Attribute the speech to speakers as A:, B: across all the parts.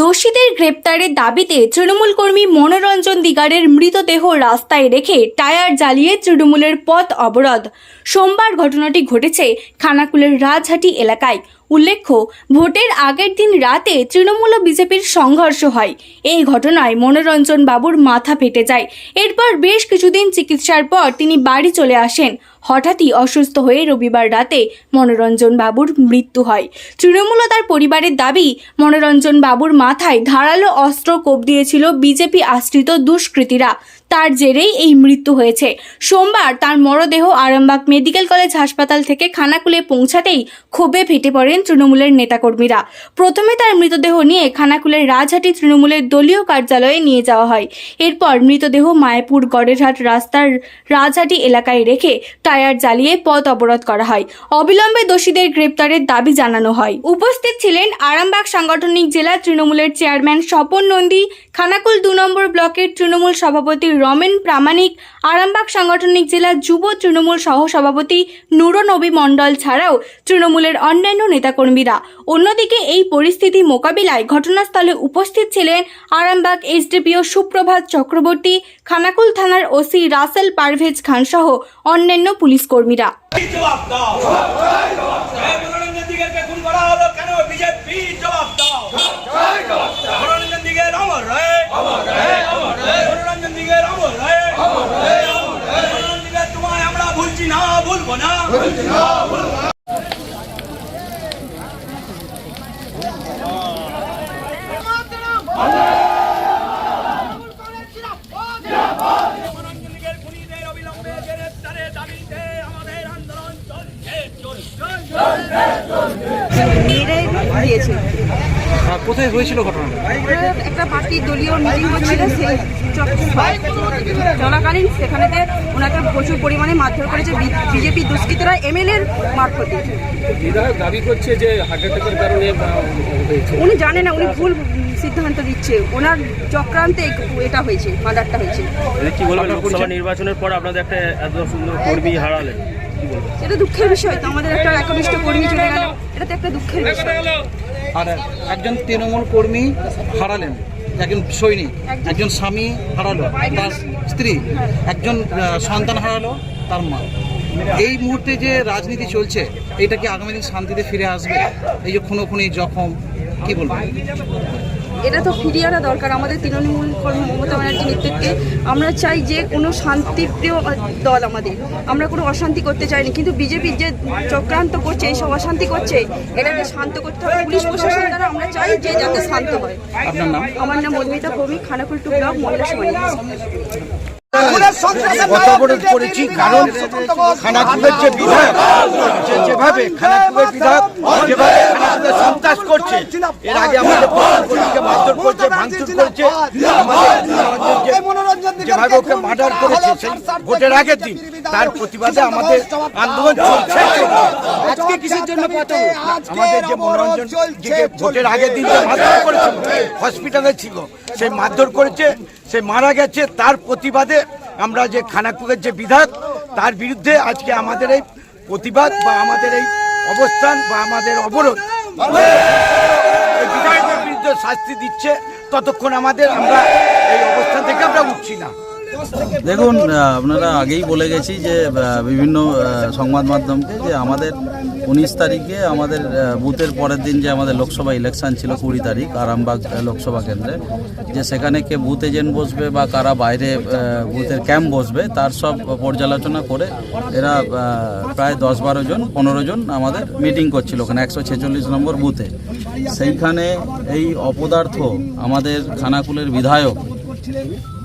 A: দোষীদের গ্রেপ্তারের দাবিতে তৃণমূল কর্মী মনোরঞ্জন দিগারের মৃতদেহ রাস্তায় রেখে টায়ার জ্বালিয়ে তৃণমূলের পথ অবরোধ। সোমবার ঘটনাটি ঘটেছে খানাকুলের রাজহাটি এলাকায়। উল্লেখ্য, ভোটের আগের দিন রাতে তৃণমূল ও বিজেপির সংঘর্ষ হয়। এই ঘটনায় মনোরঞ্জন বাবুর মাথা ফেটে যায়। এরপর বেশ কিছুদিন চিকিৎসার পর তিনি বাড়ি চলে আসেন। হঠাৎই অসুস্থ হয়ে রবিবার রাতে মনোরঞ্জন বাবুর মৃত্যু হয়। তৃণমূল তার পরিবারের দাবি, মনোরঞ্জন বাবুর মাথায় ধারালো অস্ত্র কোপ দিয়েছিল বিজেপি আশ্রিত দুষ্কৃতীরা। তার জেরেই এই মৃত্যু হয়েছে। সোমবার তার মরদেহ আরামবাগ মেডিকেল কলেজ হাসপাতাল থেকে খানাকুলে পৌঁছাতেই ক্ষোভে ফেটে পড়েন তৃণমূলের নেতাকর্মীরা। প্রথমে তার মৃতদেহ নিয়ে খানাকুলের রাজহাটি তৃণমূলের দলীয় কার্যালয়ে নিয়ে যাওয়া হয়। এরপর মৃতদেহ মায়াপুর গড়েরহাট রাস্তার রাজহাটি এলাকায় রেখে টায়ার জ্বালিয়ে পথ অবরোধ করা হয়। অবিলম্বে দোষীদের গ্রেপ্তারের দাবি জানানো হয়। উপস্থিত ছিলেন আরামবাগ সাংগঠনিক জেলা তৃণমূলের চেয়ারম্যান স্বপন নন্দী, খানাকুল দু নম্বর ব্লকের তৃণমূল সভাপতি রমেন প্রামাণিক, আরামবাগ সাংগঠনিক জেলা যুব তৃণমূল সহ সভাপতি নুরনবী মণ্ডল ছাড়াও তৃণমূলের অন্যান্য নেতাকর্মীরা। অন্যদিকে এই পরিস্থিতি মোকাবিলায় ঘটনাস্থলে উপস্থিত ছিলেন আরামবাগ এসডিপিও সুপ্রভাত চক্রবর্তী, খানাকুল থানার ওসি রাসেল পারভেজ খান সহ অন্যান্য পুলিশ কর্মীরা
B: জবাব দাও জয় মনোরঞ্জন দিগেরকে খুন করা হলো কেন বিজেপি জবাব দাও মনোরঞ্জন দিগের অমর রয়ে মনোরঞ্জন দিগের অমর রয়ে মনোরঞ্জন দিগের তোমায় আমরা ভুলছি না ভুলবো না মনোরঞ্জন দিগের খুনিদের অবিলম্বে গ্রেফতারের দাবিতে আমাদের আন্দোলন চলছে চলছে
C: মেরে দিয়েছে।
D: কোথায় হয়েছিল ঘটনাটা?
C: একটা পার্টির দলীয় মিটিং হচ্ছিল সেই চলাকালীন সেখানেতে ওনাকে প্রচুর পরিমাণে মারধর করেছে বিজেপি দুষ্কৃতরা এমএলএর মারফতে।
E: বিধায়ক দাবি করছে যে হার্ট অ্যাটাকের কারণে
C: উনি জানে না উনি ভুল সিদ্ধান্ত দিচ্ছে। ওনার চক্রান্তে এটা হয়েছে মার্ডারটা হয়েছে।
E: কি বলবেন লোকসভা নির্বাচনের পর আপনাদের একটা এত সুন্দর কর্মী হারালেন?
C: এটা দুঃখের বিষয় তো আমাদের একটা একনিষ্ঠ কর্মী চলে গেল। এটা তো একটা দুঃখের বিষয়।
D: আর একজন তৃণমূল কর্মী হারালেন একজন সৈনিক একজন স্বামী হারালো তার স্ত্রী একজন সন্তান হারালো তার মা। এই মুহূর্তে যে রাজনীতি চলছে এটা কি আগামী দিন শান্তিতে ফিরে আসবে? এই যে খুনো খুনি জখম কি বলবেন?
C: এটা তো ফিরিয়ে আনা দরকার। আমাদের তৃণমূল কর্মী মমতা ব্যানার্জি নেতৃত্বে আমরা চাই যে কোনো শান্তিপ্রিয় দল আমাদের। আমরা কোনো অশান্তি করতে চাইনি কিন্তু বিজেপির যে চক্রান্ত করছে এইসব অশান্তি করছে এটাকে শান্ত করতে হবে। পুলিশ প্রশাসন দ্বারা আমরা চাই যে যাতে শান্ত হয়। আমার নাম মধুমিতা ভৌমিক খানাকুল টু ব্লক মহিলা সমাজ
F: কারণ খানাকুলের যে বিধায়ক যে যেভাবে খানাকুলের বিধায়ক যেভাবে সন্ত্রাস করছে। এর আগে আমাদের কর্মীকে মারধর করছে ভাঙচুর করছে যেভাবে ওকে মার্ডার করেছে সেই ভোটের আগের দিন তার প্রতিবাদে আমাদের আন্দোলন চলছে। আজকে কিসের জন্য আমাদের যে মনোরঞ্জন যে ভোটের আগের দিন যে মারধর করেছিল হসপিটালে ছিল সেই মারধর করেছে সে মারা গেছে তার প্রতিবাদে আমরা যে খানাকুলের যে বিধায়ক তার বিরুদ্ধে আজকে আমাদের এই প্রতিবাদ বা আমাদের এই অবস্থান বা আমাদের অবরোধ বিরুদ্ধে শাস্তি দিচ্ছে ততক্ষণ আমাদের আমরা এই অবস্থান থেকে আমরা উঠছি না।
G: দেখুন আপনারা আগেই বলে গেছি যে বিভিন্ন সংবাদ মাধ্যমকে যে আমাদের উনিশ তারিখে আমাদের বুথের পরের দিন যে আমাদের লোকসভা ইলেকশন ছিল কুড়ি তারিখ, আরামবাগ লোকসভা কেন্দ্রে, যে সেখানে কে বুথ এজেন্ট বসবে বা কারা বাইরে বুথের ক্যাম্প বসবে, তার সব পর্যালোচনা করে এরা প্রায় দশ বারো জন, পনেরো জন আমাদের মিটিং করছিল ওখানে, একশো ছেচল্লিশ নম্বর বুথে। সেইখানে এই অপদার্থ আমাদের খানাকুলের বিধায়ক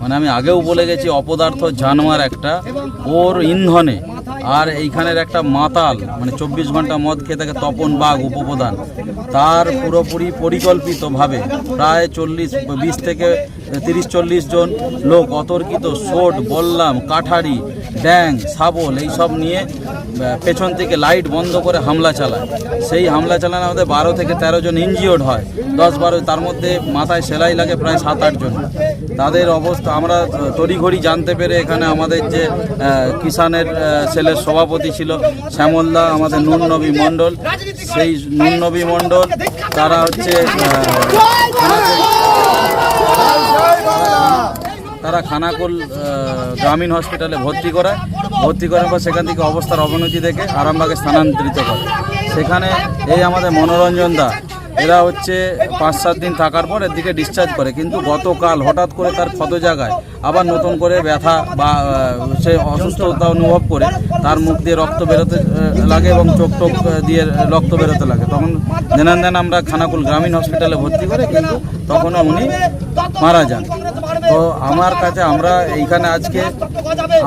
G: মানে আমি আগেও বলে গেছি, অপদার্থ জানোয়ার একটা, ওর ইন্ধনে। আর এইখানের একটা মাতাল মানে চব্বিশ ঘণ্টা মদ খেয়ে থাকে, তপন বাঘ উপপ্রধান। তার পুরোপুরি পরিকল্পিতভাবে প্রায় চল্লিশ, বিশ থেকে তিরিশ, চল্লিশ জন লোক অতর্কিত শোট বললাম, কাঠারি ড্যাং শাবল এইসব নিয়ে পেছন থেকে লাইট বন্ধ করে হামলা চালায়। সেই হামলা চালানো আমাদের বারো থেকে তেরো জন ইনজিওর্ড হয়। দশ বারো, তার মধ্যে মাথায় সেলাই লাগে প্রায় সাত আট জন। তাদের অবস্থা, আমরা তড়িঘড়ি জানতে পেরে এখানে আমাদের যে কিষানের সেলের সভাপতি ছিল শ্যামলদা আমাদের নুন নবী মণ্ডল। সেই নুন নবী মণ্ডল, তারা হচ্ছে আহ, খানাকুল গ্রামীণ হসপিটালে ভর্তি করায়। ভর্তি করার পর সেখান থেকে অবস্থার অবনতি দেখে আরামবাগে স্থানান্তরিত করে। সেখানে এই আমাদের মনোরঞ্জন দা এরা হচ্ছে পাঁচ সাত দিন থাকার পর এর দিকে ডিসচার্জ করে। কিন্তু গতকাল হঠাৎ করে তার ক্ষত জায়গায় আবার নতুন করে ব্যথা বা সে অসুস্থতা অনুভব করে তার মুখ দিয়ে রক্ত বেরোতে লাগে এবং চোখ টোক দিয়ে রক্ত বেরোতে লাগে। তখন দেনান দেন আমরা খানাকুল গ্রামীণ হসপিটালে ভর্তি করে কিন্তু তখনও উনি মারা যান। তো আমার কাছে আমরা এইখানে আজকে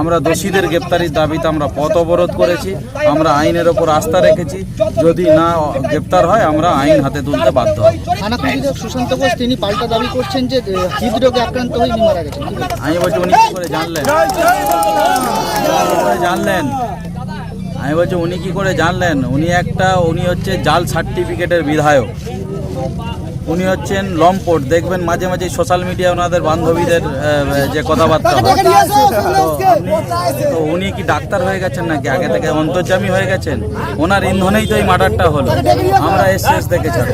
G: আমরা দোষীদের গ্রেপ্তারির দাবিতে আমরা পথ অবরোধ করেছি। আমরা আইনের ওপর আস্থা রেখেছি। যদি না গ্রেপ্তার হয় আমরা আইন হাতে তুলতে বাধ্য
H: সুশান্ত ঘোষ তিনি পাল্টা দাবি করছেন যে হৃদরোগে আক্রান্ত হয়ে মারা গেছেন।
G: আমি বলছি উনি কি করে জানলেন? জানলেন? আমি বলছি উনি কি করে জানলেন? উনি একটা উনি হচ্ছে জাল সার্টিফিকেটের বিধায়ক। উনি হচ্ছেন লম্পট। দেখবেন মাঝে মাঝে সোশ্যাল মিডিয়া ওনাদের বান্ধবীদের যে কথাবার্তা তো উনি কি ডাক্তার হয়ে গেছেন নাকি? আগে থেকে অন্তর্জামী হয়ে গেছেন? ওনার ইন্ধনেই তো এই মার্ডারটা হলো। আমরা এসএস দেখে ছাড়ি।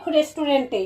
I: রেস্টুরেন্টে